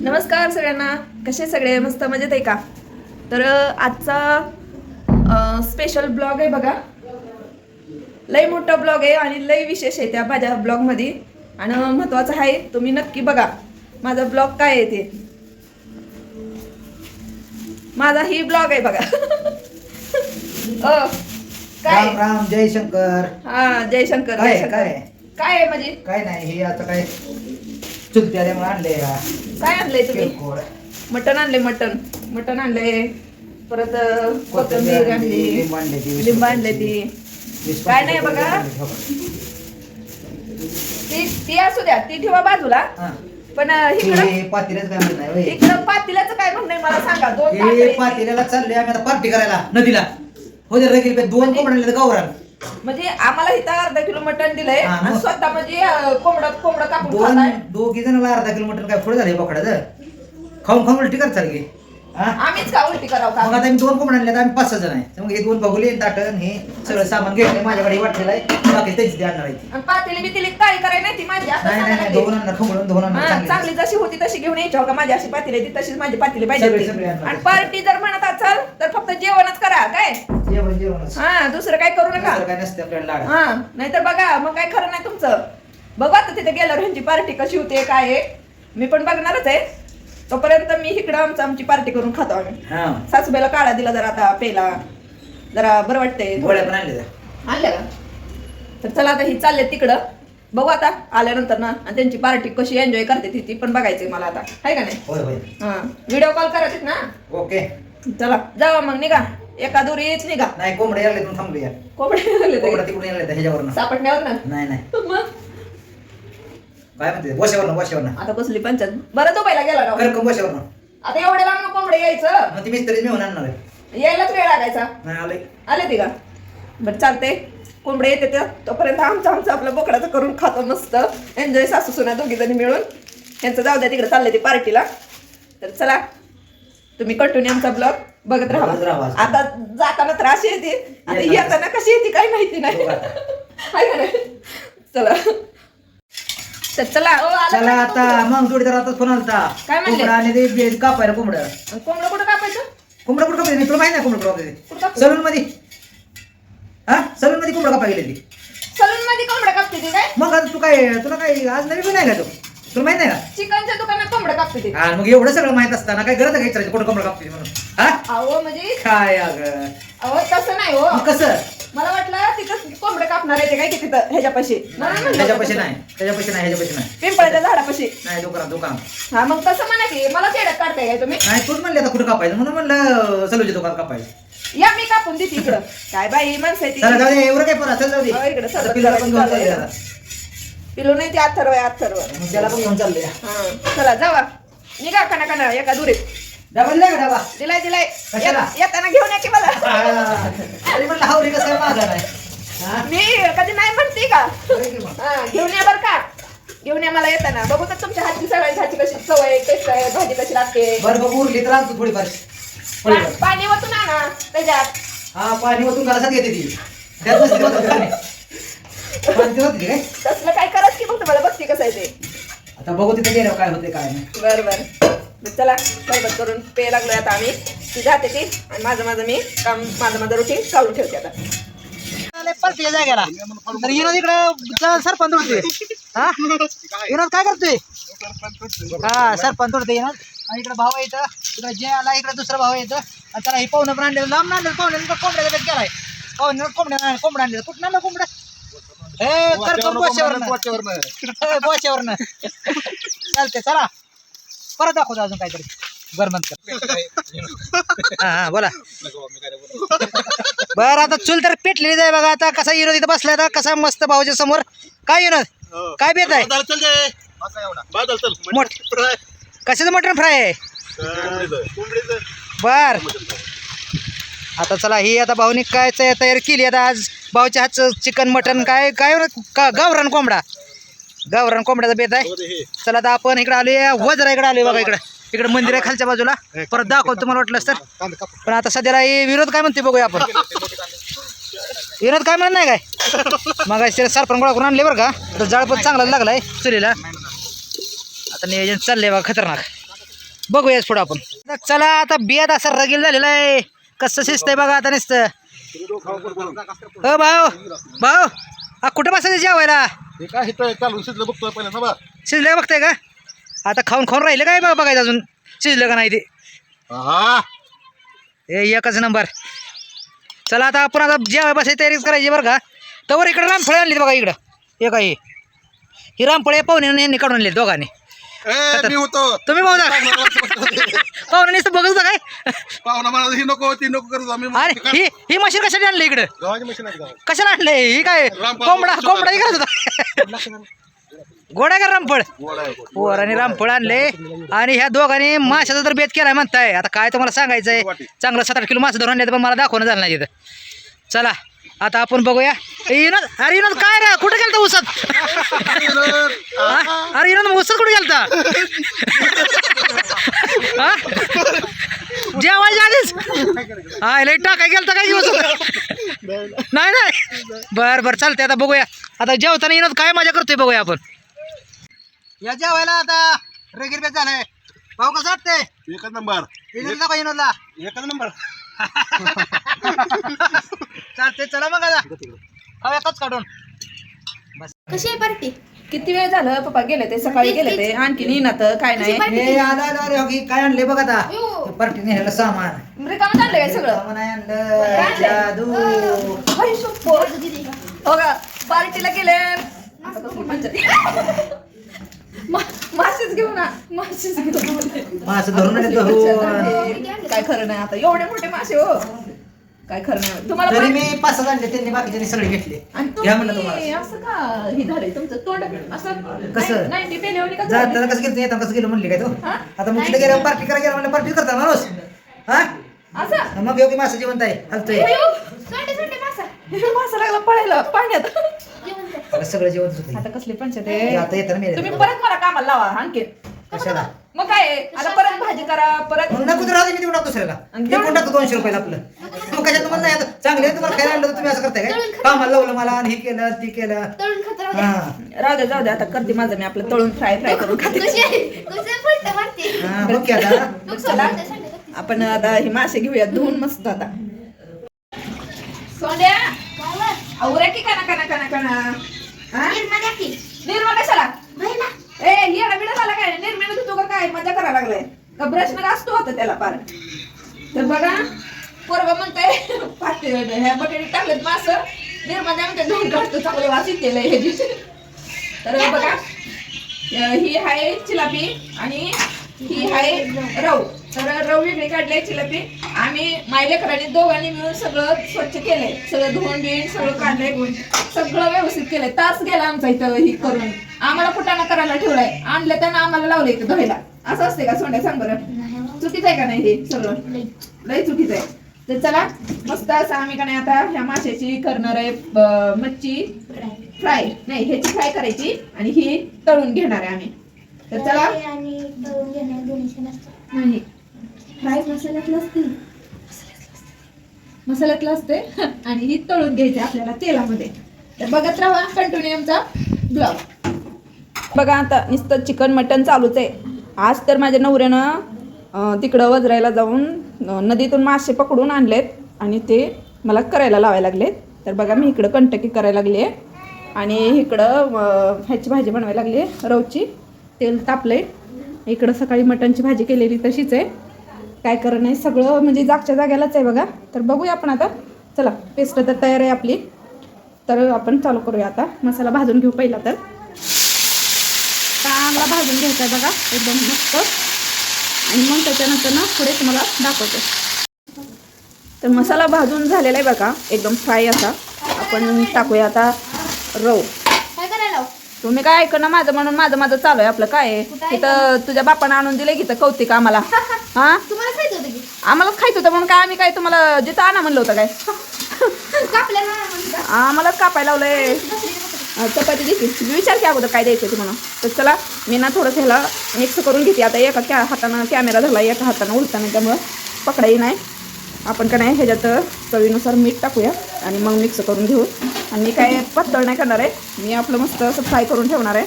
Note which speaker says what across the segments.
Speaker 1: नमस्कार सगळ्यांना. कसे सगळे? मस्त मजेत आहे का? तर आजचा स्पेशल ब्लॉग आहे बघा. लय मोठा ब्लॉग आहे आणि लय विशेष आहे त्या माझ्या ब्लॉगमध्ये आणि महत्वाचं आहे तुम्ही नक्की बघा. माझा ब्लॉग काय आहे ते. माझा ही ब्लॉग आहे बघा. काय?
Speaker 2: राम राम जय शंकर
Speaker 1: हा जयशंकर
Speaker 2: काय
Speaker 1: जयशंकर.
Speaker 2: काय
Speaker 1: काय आहे म्हणजे?
Speaker 2: काय नाही हे आता काय? चुलत्याला आणले.
Speaker 1: काय आणलंय तुम्ही? मटण आणले मटण. मटण आणले परत कोथिंबीर आणली
Speaker 2: लिंब आणले ती,
Speaker 1: काय नाही बघा. ती ती असू द्या ती ठेवा बाजूला. पण
Speaker 2: हे पातेल्याच काय होय.
Speaker 1: इकडं पातील्याचं काय म्हणणं मला सांगा. दोन पातेले-
Speaker 2: पातेल्याला चालले आम्ही आता पार्टी करायला नदीला. हो दे दोन कोंबड आणले गावरान
Speaker 1: म्हणजे आम्हाला इथं अर्धा किलो मटण दिलंय.
Speaker 2: हा.
Speaker 1: आणि स्वतः म्हणजे कोंबडं कोंबडं कापून
Speaker 2: दोन
Speaker 1: खाताय.
Speaker 2: दोघी जणांना अर्धा किलो मटण काय पुढे झाले बोकडाचं खाऊन खाऊन उलटी कर चालली
Speaker 1: आम्हीच का उलटी करावं
Speaker 2: मग
Speaker 1: का
Speaker 2: दोन कोंबड आणले आम्ही पाच सहा जण आहे. तर मग हे दोन बघुले ताटण हे सगळं सामान घेतलं माझ्याकडे वाटलेलं आहे. बाकी त्याची ते आणणार आहे ती.
Speaker 1: आणि पातेली बितेली काळी करायला नाही ती माझी आता
Speaker 2: नाही नाही
Speaker 1: सांगायला
Speaker 2: नाही
Speaker 1: लागली.
Speaker 2: दोन आणणार खमडून दोन आणणार चांगली.
Speaker 1: चांगली जशी होती तशी घेऊन यायची हो का? माझी अशी पातेली आहे, ती तशीच माझी पातेली पाहिजे
Speaker 2: सगळे-
Speaker 1: होती.
Speaker 2: सगळे आणणार.
Speaker 1: आणि पार्टी जर म्हणत असाल तर फक्त जेवणच करा काय?
Speaker 2: जेवण जेवणच.
Speaker 1: हा दुसरं काय करू नका.
Speaker 2: दुसरं काय नसते आपल्याला लाड.
Speaker 1: हा नाहीतर बघा मग काय खरं नाही तुमचं. बघू आता तिथे गेल्यावर ह्यांची पार्टी कशी होते काय आहे. मी पण बघणारच आहे. तोपर्यंत मी इकडं आमचं आमची पार्टी करून खातो आम्ही.
Speaker 2: हा.
Speaker 1: सासूबाईला काढा दिला जरा आता पेला जरा बरं वाटतंय.
Speaker 2: गोळ्या पण आणले त्या.
Speaker 1: आणल्या का? तर चला आता ही चालले तिकडं. बघू आता आल्यानंतर ना. आणि त्यांची पार्टी कशी एन्जॉय करते ती ती पण बघायचंय मला आता. आहे का नाही?
Speaker 2: होय होय.
Speaker 1: हा. व्हिडिओ कॉल करायचे ना?
Speaker 2: ओके.
Speaker 1: चला जावा मग निघा. एका दुरीच निघा.
Speaker 2: नाही कोंबडे आले तुम्ही थांबले या.
Speaker 1: कोंबडे लागले
Speaker 2: कोंबडा
Speaker 1: ते.
Speaker 2: तिकडून आले ह्याच्यावर
Speaker 1: सापडण्यावर ना
Speaker 2: नाही नाही.
Speaker 1: मग.
Speaker 2: काय म्हणते? बोशावर बोशावर
Speaker 1: आता कसली पंचायत. बरं झोपायला गेला राव
Speaker 2: कर कम बोशावर
Speaker 1: आता एवढ्या लांब कोंबडे यायचं.
Speaker 2: मग ती मिस्त्री मी होणार आणणार आहे
Speaker 1: यायलाच वेळ लागायचा.
Speaker 2: नाही आले
Speaker 1: आले ते का? बरं चालते कोंबडे येते तर तोपर्यंत आमचं आमचं आपलं बोकडाचं करून खातो मस्त. एन्जॉय सासू सुना दोघी जणी मिळून. यांचं जाऊ द्या तिकडे चालले ते पार्टीला. तर चला तुम्ही कंटिन्यू आमचा ब्लॉग बघत
Speaker 2: बघत
Speaker 1: राहा.
Speaker 2: राहा.
Speaker 1: आता जाताना त्रास येते. आता
Speaker 2: येताना.
Speaker 1: कशी येते काही माहिती नाही. आहे का नाही? चला. तर चला. ओ आला
Speaker 2: चला
Speaker 1: का
Speaker 2: आता
Speaker 1: कोंबडं?
Speaker 2: मग जोडीदार आता फोन आलता
Speaker 1: काय म्हणले?
Speaker 2: कोंबडा आणि ते बे- कापायला कोंबडं.
Speaker 1: कोंबडं कुठं कापायचं?
Speaker 2: कोंबडा कुठं कापायचं? तुला माहिती नाही कोंबडा
Speaker 1: कुठं
Speaker 2: कापायचं
Speaker 1: कापायचं?
Speaker 2: सलून मध्ये हा? सलून मध्ये कोंबडा कापाय गेले ती
Speaker 1: सलून मध्ये कोंबडं कापते ती काय?
Speaker 2: मग आता तू काय तुला काय आज नवीन नाही का तू? तुला माहीत नाही का?
Speaker 1: चिकनच्या दुकानात कोंबडं कापते ती.
Speaker 2: हा मग एवढं सगळं माहीत असताना काय गरज आहे का विचारायचं कुठं कोंबडा कापते म्हणून? हा?
Speaker 1: अहो म्हणजे
Speaker 2: काय अगं?
Speaker 1: अहो तसं नाही हो.
Speaker 2: मग कसं?
Speaker 1: मला वाटलं तिथं कोंबडं कापणार आहे ते काय की तिथं ह्याच्यापाशी. म्हणून म्हणलं
Speaker 2: ह्याच्यापाशी
Speaker 1: तसं.
Speaker 2: नाही त्याच्यापाशी नाही ह्याच्यापाशी नाही.
Speaker 1: पिंपळाच्या झाडापाशी.
Speaker 2: नाही दुकानात दुकानात.
Speaker 1: हा मग तसं म्हणा की मला चेड्यात काढताय काय तुम्ही.
Speaker 2: नाही तूच म्हणले आता कुठं कापायचं? म्हणून म्हणलं सलूच्या दुकानात कापायचं.
Speaker 1: या मी कापून देते इकडं. काय बाई माणसं आहे ती.
Speaker 2: चला जाऊ दे एवढं काय पोरा चल जाऊ दे.
Speaker 1: हो, इकडं चला,
Speaker 2: आता पिल्लाला पण घेऊन
Speaker 1: चला,
Speaker 2: चालले
Speaker 1: चला.
Speaker 2: आता.
Speaker 1: पिलू नाही ते अथर्व आहे अथर्व
Speaker 2: मग त्याला पण घेऊन चालले.
Speaker 1: हा चला जावा. निघा खाना खाना एका दुरीत.
Speaker 2: डबा दिला का डबा?
Speaker 1: दिलाय दिलाय.
Speaker 2: कशाला?
Speaker 1: येत- येताना घेऊन या की मला.
Speaker 2: अरे म्हणलं हावरी कसं माझा नाही. हा?
Speaker 1: मी कधी नाही म्हणते का?
Speaker 2: मग.
Speaker 1: हा, घेऊन या बर का. घेऊन या मला येताना. बघू तर तुमच्या हातची सगळ्यांच्या हातची कशी चव आहे टेस्ट आहे भाजी कशी लागते.
Speaker 2: बरं बघ उरली तर आणतो थोडीफार.
Speaker 1: पा-
Speaker 2: थोडीफार.
Speaker 1: पाणी ओतून आणा त्याच्यात.
Speaker 2: हा पाणी ओतून घरासात घेते ती. त्यात नसते ओतत पाणी. पाणी ते होते काय?
Speaker 1: तसलं काय करत की फक्त मला बघते कसं आहे ते.
Speaker 2: आता बघू तिथे गेल्यावर काय होते काय नाही.
Speaker 1: बर बर. चला सरबत करून पे लागलोय आता आम्ही. ती जाते ती आणि माझं माझं मी काम माझं माझं रुटीन चालू ठेवते आता.
Speaker 2: जागेला. तर विनोद इकडे सरपंच होते. हा? विनोद काय करतोय? हा सरपंच होते विनोद. आणि इकडे भाऊ येतं इकडे जे आला इकडे दुसरा भाऊ येतं आणि त्याला हे पाहुणं पण आणलेलं लांब आणलेलं पाहुण्याला कोंबड्याचा बेत गेलाय पाहुण्याला कोंबड्या कोंबडा आणलेलं कुठं आणलं कोंबडा ए करतो बोच्यावरनं बोच्यावरनं चालते चला. परत दाखवतो अजून काहीतरी. बरमंत कर. हा हा बोला. बर आता चूल तर पेटलेली आहे बघा. आता कसा विनोद इथं बसलाय आता? कसा मस्त भाऊच्या समोर. काय विनोद काय बेत आहे?
Speaker 3: बादल चल दे. बादल चल.
Speaker 2: मोठ कशाचं मटण फ्राय आहे?
Speaker 3: कोंबडीचं
Speaker 2: बर. आता चला ही आता भाऊनी काय तया- तयारी केली आता आज? भाऊच्या हातचं चिकन मटन काय काय गावरान कोंबडा? गावरान कोंबड्याचा बेत आहे.
Speaker 3: हे
Speaker 2: चला आता आपण इकडे आलोय वजरा इकडे आलोय बघा इकडे. इकडे मंदिर आहे खालच्या बाजूला. परत दाखवतो तुम्हाला वाटलं तर. पण आता सध्याला विरोध काय म्हणते बघूया आपण. विरोध काय म्हणत नाही काय? मग सरपण गोळा करून आणले बरं का? तर जाळ पण चांगला लागलाय चुलीला आता नियोजन चाललंय बघा खतरनाक. बघूया पुढं आपण. चला आता बियात असं रगील झालेलं आहे. कसं शिजतंय बघा आता नुसतं. हो भाऊ भाऊ हा कुठं बसायचं जेवायला?
Speaker 3: हे काय हिथं चालून शिजलं बघतोय पहिल्यांदा बा
Speaker 2: शिजलं बघताय का? आता खाऊन खाऊन राहिलं काय बघा बघायचं अजून? शिजलं का नाही ते?
Speaker 3: हा
Speaker 2: एकच नंबर. चला आता आपण आता जेवाय बसायची तयारी करायची बरं का? तवर इकडं रामफळे आणली बघा इकडं. हे काय ही? रामफळे पाहुणे यांनी काढून आणले दोघांनी.
Speaker 3: ए मी होतो.
Speaker 2: तुम्ही भाऊ पाहुणे नुसतं बघत होता काय?
Speaker 3: पाहुणा मला ही नको ती नको करत आम्ही
Speaker 2: अरे ही ही मशीन कशासाठी आणली इकडं?
Speaker 3: मशीन आहे.
Speaker 2: कशाला आणलंय? ही काय
Speaker 3: रामफळ
Speaker 2: कोंबडा कोंबडा करत होता. गोडा का रामफळ?
Speaker 3: गोड आहे गोड.
Speaker 2: पोर आणि रामफळ आणले. आणि ह्या दोघांनी माशाचा तर बेत केलाय म्हणताय. आता काय तुम्हाला सांगायचंय? चांगलं सात आठ किलो मासे धरून आणले पण मला दाखवणं झालं नाही तिथं. चला. आता आपण बघूया. ए, विनोद अरे विनोद काय रे? कुठे गेलता उसत? अरे विनोद उसत कुठे गेलता? जेवायच्या आधीच? हा लई टाकाय गेलता काय उसत नाही नाही. बर बर चालतंय आता बघूया. आता जेवताना विनोद काय मजा करतोय बघूया आपण. या जेवायला आता रगीर बेत झालाय. भाऊ कसं वाटतंय?
Speaker 3: एकच नंबर.
Speaker 2: विनोदला का विनोदला
Speaker 3: एकच नंबर.
Speaker 2: चालते चला मग आता. खाऊ एकच काढून.
Speaker 4: कशी आहे पार्टी
Speaker 1: किती वेळ झालं? पप्पा गेले ते सकाळी गेले ते. आणखी येणार काय नाही.
Speaker 2: हे आलं आलं अरे हो, काय आणले बघ आता?
Speaker 4: अयो.
Speaker 2: पार्टीने ह्याला सामान.
Speaker 1: रिकामं आणलं काय सगळं?
Speaker 2: सामान आहे आणलं. जादू.
Speaker 1: हो का पार्टीला गेले. आता कसली मज्जा. मा- मासेच घेऊन घेऊन
Speaker 2: मासं धरून धरून
Speaker 1: काय खरं नाही आता. एवढे मोठे मासे हो. काय खरं नाही. तुम्हाला
Speaker 2: तरी मी पाच सहा आणले त्यांनी बाकीच्यांनी सगळे घेतले.
Speaker 1: आणि
Speaker 2: घ्या म्हणलं
Speaker 1: तुम्ही
Speaker 2: तुम्हाला.
Speaker 1: असं का हे झालंय तुमचं? तोंड असं
Speaker 2: कसं?
Speaker 1: का?
Speaker 2: जाताना कसं गेलं? येताना कसं गेलं म्हणले काय तो?
Speaker 1: हा?
Speaker 2: आता मग तिथे गेल्यावर पार्टी करायला गेला म्हणलं पार्टी करता माणूस. हा?
Speaker 1: असं?
Speaker 2: मग योगी मासं जेवण आहे. हलतोय.
Speaker 1: अयो,
Speaker 4: सोंडे सोंडे मासा.
Speaker 1: हे मासा लागला पळायला पाण्यात.
Speaker 2: आता सगळं जेवण होते
Speaker 1: आता कसली पंचायत
Speaker 2: हे
Speaker 1: आहे
Speaker 2: आता येताना मेले
Speaker 1: तुम्ही परत मला कामाला लावा आणखी
Speaker 2: कशाला?
Speaker 1: मग काय आहे? आता परत भाजी करा परत
Speaker 2: मग नको तर राहू दे, मी देऊन टाकतो दुसऱ्याला
Speaker 1: आणि
Speaker 2: कोण टाकतो दोनशे रुपयाला आपलं. मग कशात तुम्हाला नाही आता चांगले आहे, तुम्हाला खायला आणलं तर तुम्ही असं करताय काय? कामाला लावलं मला आणि हे केलं ती केलं.
Speaker 4: तळून खात राहू दे.
Speaker 2: हा.
Speaker 1: राहू दे जाऊ दे आता करते माझं मी आपलं तळून फ्राय फ्राय करून खाते.
Speaker 4: कशी आहे?
Speaker 2: हा बघ की आता.
Speaker 4: मग.
Speaker 1: आपण आता हे मासे घेऊया धुवून मस्त आता.
Speaker 4: बाबा,
Speaker 1: आवऱ्या की काना काना काना काना हा?
Speaker 4: निर्मा द्या की.
Speaker 1: निर्मा कशाला. ए येडा बिडा झाला काय? निर्म्यानं धुतो का काय? मजा करायला लागलाय. का ब्रशमध्ये असतो होता त्याला पार? तर बघा पोरगा म्हणताय पाते ह्या बकेटी टाकलेत मास. निर्मा म्हणते धुवून काढतो चांगलं वास केलंय ह्याची तर बघा ही आहे चिलापी आणि ही आहे रव रव वेगळी काढली चिलापी. आम्ही मायलेकरांनी दोघांनी मिळून सगळं स्वच्छ केलंय. सगळं धुवून बिन सगळं काढलंय सगळं व्यवस्थित केलंय. तास गेला आमचा इथं ही करून. आम्हाला कुटाणा करायला ठेवलाय. आणलं त्यांना आम्हाला लावलंय इथं धुवायला. असं असते का सोंड्या? सांग बरं. चुकीचं आहे का नाही हे सगळं? लय चुकीचं आहे. तर चला मस्त असं आम्ही का नाही आता ह्या माशाची करणार आहे मच्छी फ्राय. नाही ह्याची फ्राय करायची आणि ही तळून घेणार आहे आम्ही. तर चला. नाही. फ्राय मसाल्यातलं असते. मसाल्यातलं असते. आणि ही तळून घ्यायची आपल्याला तेलामध्ये. तर बघत राहा कंटिन्यू आमचा ब्लॉग बघा आता नुसतं चिकन मटन चालूच आहे. आज तर माझ्या नवऱ्यानं तिकडं वजरायला जाऊन नदीतून मासे पकडून आणलेत आणि ते मला करायला लावायला लागलेत. तर बघा मी इकडं कंटकी करायला लागली आहे आणि इकडं ह्याची भाजी बनवायला लागली आहे रवची. तेल तापलंय. इकडं सकाळी मटणची भाजी केलेली तशीच आहे. काय करणं आहे सगळं म्हणजे जागच्या जाग्यालाच आहे बघा. तर बघूया आपण आता. चला पेस्ट तर तयार आहे आपली. तर आपण चालू करूया आता. मसाला भाजून घेऊ पहिला तर. चांगला भाजून घ्यायचा आहे बघा. एकदम मस्त. आणि मग त्याच्यानंतर ना पुढे तुम्हाला दाखवते. तर मसाला भाजून झालेला आहे बघा. एकदम फ्राय असा. आपण टाकूया आता रव. तुम्ही काय ऐकणं माझं म्हणून माझं माझं चालू आहे आपलं काय आहे? तिथं तुझ्या बापानं आणून दिले की कौतिक आम्हाला. हा?
Speaker 4: तुम्हाला खायचं होतं की?
Speaker 1: आम्हालाच खायचं होतं म्हणून काय आम्ही काय तुम्हाला जिथं आणा म्हणलं होतं काय? आम्हालाच कापायला लावलंय. चपाती देते विचार की अगोदर काय द्यायचं ते म्हणून. तर चला मी ना थोडंसं ह्याला मिक्स करून घेते. आता एका कॅ हातानं कॅमेरा झाला एका हातानं उलटानं त्यामुळं पकडाही नाही. आपण का नाही ह्याच्यात चवीनुसार मीठ टाकूया आणि मग मिक्स करून घेऊ. आणि मी काय पातळ नाही करणार आहे. मी आपलं मस्त असं फ्राय करून ठेवणार आहे.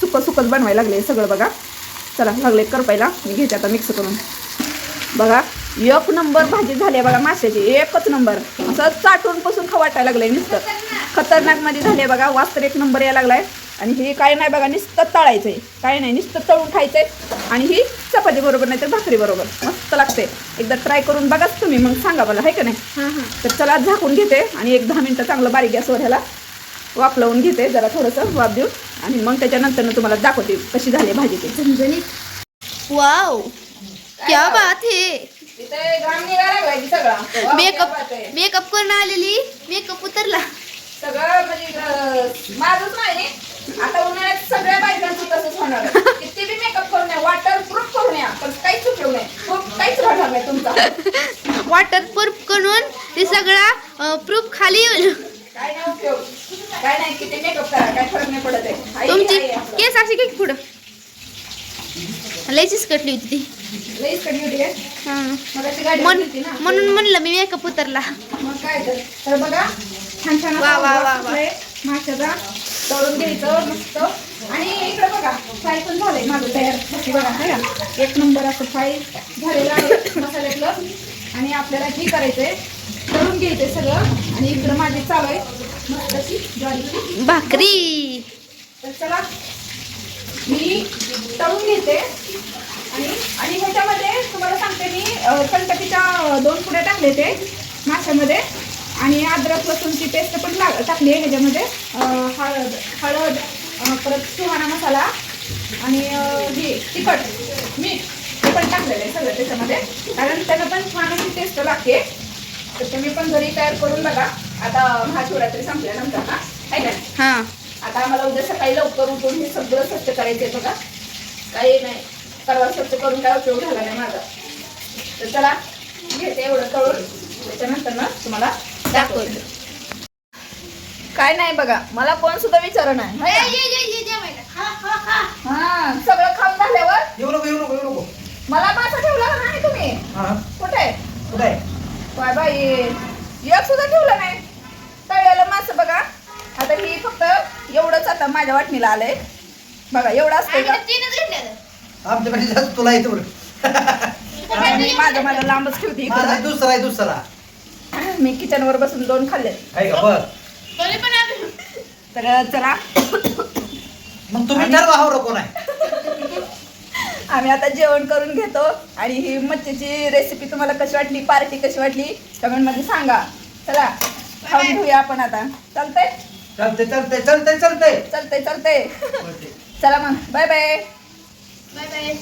Speaker 1: सुकं सुकंच बनवायला लागले सगळं बघा. चला लागले करपायला मी घेते आता मिक्स करून. बघा एक नंबर भाजी झाली आहे बघा माशाची. एकच नंबर. असं चाटून पासून खवाटायला वाटायला आहे नुसतं. खतरनाकमध्ये झाले बघा. वास्तर एक नंबर यायला लागलाय. आणि हे काय नाही बघा नुसतं तळायचंय. काय नाही नुसतं तळून खायचंय. आणि ही चपाती बरोबर नाही तर भाकरी बरोबर. मस्त लागते एकदा ट्राय करून बघाच तुम्ही मग सांगा मला आहे का नाही?
Speaker 4: हां हां.
Speaker 1: तर चला झाकून घेते आणि एक दहा मिनटं चांगलं बारीक गॅसवर ह्याला वाफलवून घेते. जरा थोडंसं वाफ देऊन आणि मग त्याच्यानंतर तुम्हाला दाखवते कशी झाली भाजी ती.
Speaker 4: झणझणीत. वाव! क्या बात है! मेकअप मेकअप करून आलेली. मेकअप उतरला.
Speaker 1: सगळं म्हणजे माझंच नाही. आता उन्हाळ्यात सगळ्या बायकांचं तसंच होणार. किती बी मेकअप करून या वॉटर प्रूफ करून या पण काहीच उपयोग नाही. प्रूफ काहीच राहणार नाही तुमचा.
Speaker 4: वॉटर प्रूफ करून ते सगळा प्रूफ खाली येऊन.
Speaker 1: काय नाही उपयोग. काय नाही किती मेकअप करा काय फरक नाही पडत आहे. आई-
Speaker 4: तुमची. केस अशी काही पुढं. लयचीच कटली होती ती.
Speaker 1: लईच कमी होती काय?
Speaker 4: हां.
Speaker 1: मग अशी गाडी
Speaker 4: म्हण
Speaker 1: होती ना.
Speaker 4: म्हणून म्हणलं मी मेकअप उतरला.
Speaker 1: मग काय तर. तर बघा छान छान
Speaker 4: वा, वा, वा, वा.
Speaker 1: माशाचा तळून घ्यायचं मस्त. आणि इकडे बघा फ्राय पण झालंय माझं तयार. बघा है का एक नंबर असं फ्राय झालेलं आहे मसाल्यातलं आणि आपल्याला हे करायचंय तळून घ्यायचंय सगळं. आणि इकडं माझी चालू आहे. मस्त अशी ज्वारीची
Speaker 4: भाकरी.
Speaker 1: तर चला मी तळून घेते. आणि आणि ह्याच्यामध्ये तुम्हाला सांगते मी अ, दोन पुड्या टाकले ते माशामध्ये. आणि अद्रक लसूणची पेस्ट पण ला टाकली आहे ह्याच्यामध्ये. हळद हळद परत सुहाणा मसाला आणि हे तिखट मीठ हे पण टाकलेलं आहे सगळं त्याच्यामध्ये. कारण त्यानं पण छान अशी टेस्ट लागते. तर तुम्ही पण घरी तयार करून बघा. आता महाशिवरात्री संपल्यानंतर ना आहे
Speaker 4: हां.
Speaker 1: आता आम्हाला उद्या सकाळी लवकर उठून हे सगळं स्वच्छ करायचंय बघा. काही नाही. परवा स्वच्छ करून काय उपयोग झाला नाही माझा. तर चला घेते एवढं तळून त्याच्यानंतर ना तुम्हाला दाखवते. काय नाही बघा मला कोण सुद्धा विचार नाही हाय का? हा सगळं खाऊन झाल्यावर?
Speaker 2: येऊ नको येऊ नको येऊ नको.
Speaker 1: मला मासा ठेवला का नाही तुम्ही.
Speaker 2: हा
Speaker 1: कुठे?
Speaker 2: कुठे? आहे
Speaker 1: बाय. बाई एक सुद्धा ठेवलं नाही. तळलेलं मासं बघा. आता ही फक्त एवढंच आता माझ्या वाटणीला आलंय. बघा एवढं असतंय का?
Speaker 2: जास्त तुला येतो बरं
Speaker 1: आणि माझं माझं लांबच ठेवते
Speaker 2: माझा दुसरा आहे दुसरा.
Speaker 1: मी किचनवर बसून दोन खाल्ले
Speaker 2: बघ
Speaker 1: तर चला.
Speaker 2: मग तुम्ही ठरवा हो कोण आहे.
Speaker 1: आम्ही आता जेवण करून घेतो आणि ही मच्छीची रेसिपी तुम्हाला कशी वाटली पार्टी कशी वाटली कमेंटमध्ये सांगा. चला खाऊन घेऊया आपण आता. चालतंय?
Speaker 2: चालते चालते चालते चालते
Speaker 1: चालतंय चालतंय. चला मग. Bye bye
Speaker 4: bye bye